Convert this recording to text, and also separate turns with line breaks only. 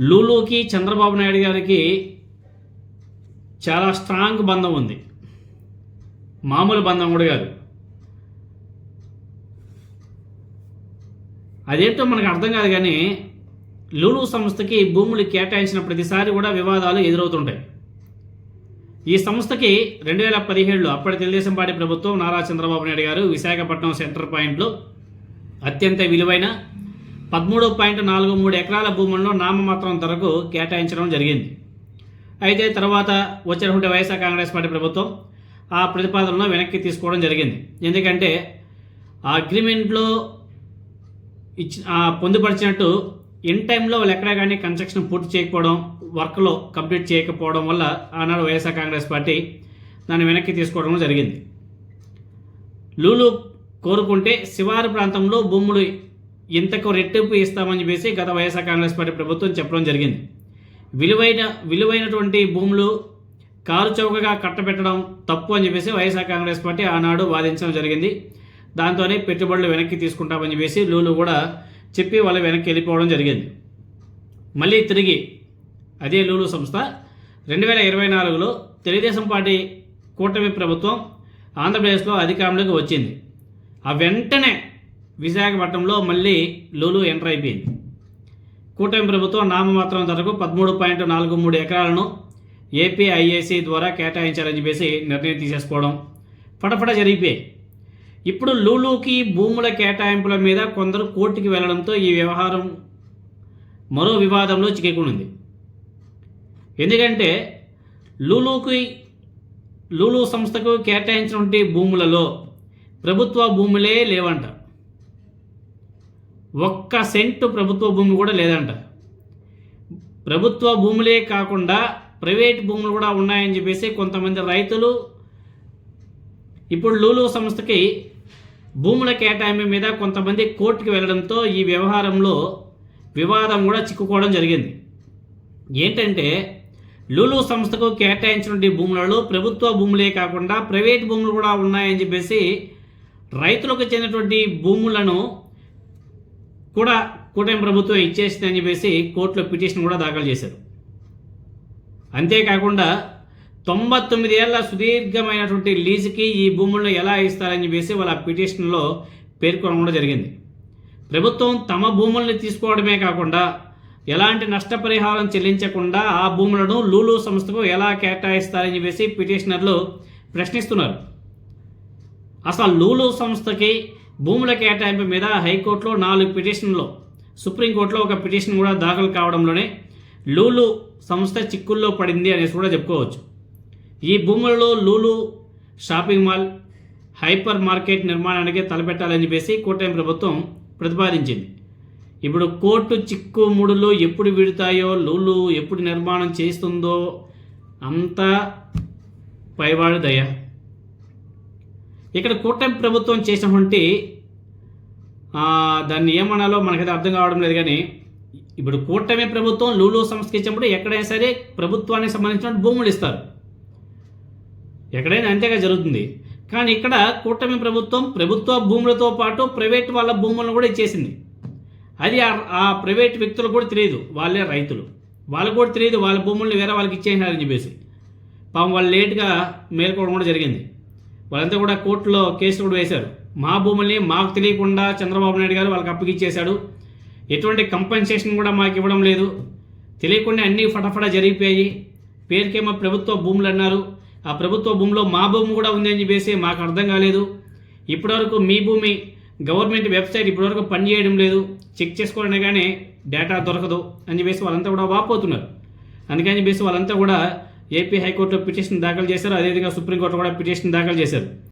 లూలూకి చంద్రబాబు నాయుడు గారికి చాలా స్ట్రాంగ్ బంధం ఉంది. మామూలు బంధం కూడా కాదు. అదేంటో మనకు అర్థం కాదు కానీ లూలు సంస్థకి భూములు కేటాయించిన ప్రతిసారి కూడా వివాదాలు ఎదురవుతుంటాయి. ఈ సంస్థకి రెండు వేల పదిహేడులో అప్పటి తెలుగుదేశం పార్టీ ప్రభుత్వం నారా చంద్రబాబు నాయుడు గారు విశాఖపట్నం సెంటర్ పాయింట్లో అత్యంత విలువైన పదమూడు పాయింట్ నాలుగు మూడు ఎకరాల భూములను నామమాత్రం ధరకు కేటాయించడం జరిగింది. అయితే తర్వాత వచ్చినటువంటి వైఎస్ఆర్ కాంగ్రెస్ పార్టీ ప్రభుత్వం ఆ ప్రతిపాదనను వెనక్కి తీసుకోవడం జరిగింది. ఎందుకంటే ఆ అగ్రిమెంట్లో ఇచ్చి పొందుపరిచినట్టు ఇన్ టైంలో వాళ్ళు ఎక్కడా కానీ కన్స్ట్రక్షన్ పూర్తి చేయకపోవడం వర్క్లో కంప్లీట్ చేయకపోవడం వల్ల ఆనాడు వైఎస్ఆర్ కాంగ్రెస్ పార్టీ దాన్ని వెనక్కి తీసుకోవడం జరిగింది. లూలు కోరుకుంటే శివారు ప్రాంతంలో భూములు ఇంతకు రెట్టింపు ఇస్తామని చెప్పేసి గత వైఎస్ఆర్ కాంగ్రెస్ పార్టీ ప్రభుత్వం చెప్పడం జరిగింది. విలువైన విలువైనటువంటి భూములు కారు చౌకగా కట్టబెట్టడం తప్పు అని చెప్పేసి వైఎస్ఆర్ కాంగ్రెస్ పార్టీ ఆనాడు వాదించడం జరిగింది. దాంతోనే పెట్టుబడులు వెనక్కి తీసుకుంటామని చెప్పేసి లూలు కూడా చెప్పి వాళ్ళు వెనక్కి వెళ్ళిపోవడం జరిగింది. మళ్ళీ తిరిగి అదే లూలు సంస్థ రెండు వేల ఇరవై నాలుగులో తెలుగుదేశం పార్టీ కూటమి ప్రభుత్వం ఆంధ్రప్రదేశ్లో అధికారంలోకి వచ్చింది. ఆ వెంటనే విశాఖపట్నంలో మళ్ళీ లూలు ఎంటర్ అయిపోయింది. కూటమి ప్రభుత్వం నామమాత్రం ధరకు పదమూడు పాయింట్ నాలుగు మూడు ఎకరాలను ఏపీఐఏసీ ద్వారా కేటాయించాలని చెప్పేసి నిర్ణయం తీసేసుకోవడం పటపట జరిగిపోయాయి. ఇప్పుడు లూలుకి భూముల కేటాయింపుల మీద కొందరు కోర్టుకి వెళ్ళడంతో ఈ వ్యవహారం మరో వివాదంలో చిక్కుకుంది. ఎందుకంటే లూలుకి లూలు సంస్థకు కేటాయించినటువంటి భూములలో ప్రభుత్వ భూములే లేవంట. ఒక్క సెంటు ప్రభుత్వ భూమి కూడా లేదంట. ప్రభుత్వ భూములే కాకుండా ప్రైవేట్ భూములు కూడా ఉన్నాయని చెప్పేసి కొంతమంది రైతులు ఇప్పుడు లూలు సంస్థకి భూముల కేటాయింపు మీద కొంతమంది కోర్టుకి వెళ్ళడంతో ఈ వ్యవహారంలో వివాదం కూడా చిక్కుకోవడం జరిగింది. ఏంటంటే లూలు సంస్థకు కేటాయించిన భూములలో ప్రభుత్వ భూములే కాకుండా ప్రైవేట్ భూములు కూడా ఉన్నాయని చెప్పేసి రైతులకు చెందినటువంటి భూములను కూడా కూటమి ప్రభుత్వం ఇచ్చేసిందని చెప్పేసి కోర్టులో పిటిషన్ కూడా దాఖలు చేశారు. అంతేకాకుండా తొంభై తొమ్మిది ఏళ్ళ సుదీర్ఘమైనటువంటి లీజుకి ఈ భూములను ఎలా ఇస్తారని చెప్పేసి వాళ్ళ పిటిషన్లో పేర్కొనడం కూడా జరిగింది. ప్రభుత్వం తమ భూముల్ని తీసుకోవడమే కాకుండా ఎలాంటి నష్టపరిహారం చెల్లించకుండా ఆ భూములను లూలు సంస్థకు ఎలా కేటాయిస్తారని చెప్పేసి పిటిషనర్లు ప్రశ్నిస్తున్నారు. అసలు లూలు సంస్థకి భూముల కేటాయింపు మీద హైకోర్టులో నాలుగు పిటిషన్లు సుప్రీంకోర్టులో ఒక పిటిషన్ కూడా దాఖలు కావడంలోనే లూలు సంస్థ చిక్కుల్లో పడింది అనేసి కూడా చెప్పుకోవచ్చు. ఈ భూములలో Lulu shopping mall hypermarket నిర్మాణానికి తలపెట్టాలని చెప్పేసి కూటమి ప్రభుత్వం ప్రతిపాదించింది. ఇప్పుడు కోర్టు చిక్కు ముడులు ఎప్పుడు విడుతాయో లూలు ఎప్పుడు నిర్మాణం చేస్తుందో అంతా పైవాడు దయ. ఇక్కడ కూటమి ప్రభుత్వం చేసినటువంటి దాన్ని ఏమనాలో మనకైతే అర్థం కావడం లేదు కానీ ఇప్పుడు కూటమి ప్రభుత్వం లూలు సంస్థకి ఇచ్చినప్పుడు ఎక్కడైనా సరే ప్రభుత్వానికి సంబంధించిన భూములు ఇస్తారు. ఎక్కడైనా అంతేగా జరుగుతుంది. కానీ ఇక్కడ కూటమి ప్రభుత్వం ప్రభుత్వ భూములతో పాటు ప్రైవేట్ వాళ్ళ భూములను కూడా ఇచ్చేసింది. అది ఆ- ఆ ప్రైవేట్ వ్యక్తులకు కూడా తెలియదు వాళ్ళే రైతులు. వాళ్ళకు కూడా తెలియదు వాళ్ళ భూముల్ని వేరే వాళ్ళకి ఇచ్చేసినారని చెప్పేసి. పాపం వాళ్ళు లేట్గా మేల్కోవడం కూడా జరిగింది. వాళ్ళంతా కూడా కోర్టులో కేసులు కూడా వేశారు. మా భూముల్ని మాకు తెలియకుండా చంద్రబాబు నాయుడు గారు వాళ్ళకి అప్పగిచ్చేశాడు ఎటువంటి కంపెన్సేషన్ కూడా మాకు ఇవ్వడం లేదు. తెలియకుండా అన్నీ ఫటాఫట జరిగిపోయాయి. పేరుకేమో ప్రభుత్వ భూములు అన్నారు. ఆ ప్రభుత్వ భూమిలో మా భూమి కూడా ఉంది అని చెప్పేసి మాకు అర్థం కాలేదు. ఇప్పటివరకు మీ భూమి గవర్నమెంట్ వెబ్సైట్ ఇప్పటివరకు పనిచేయడం లేదు. చెక్ చేసుకోవడం కానీ డేటా దొరకదు అని చెప్పేసి వాళ్ళంతా కూడా వాపోతున్నారు. అందుకని చెప్పేసి వాళ్ళంతా కూడా ఏపీ హైకోర్టులో పిటిషన్ దాఖలు చేశారు. అదేవిధంగా సుప్రీంకోర్టులో కూడా పిటిషన్ దాఖలు చేశారు.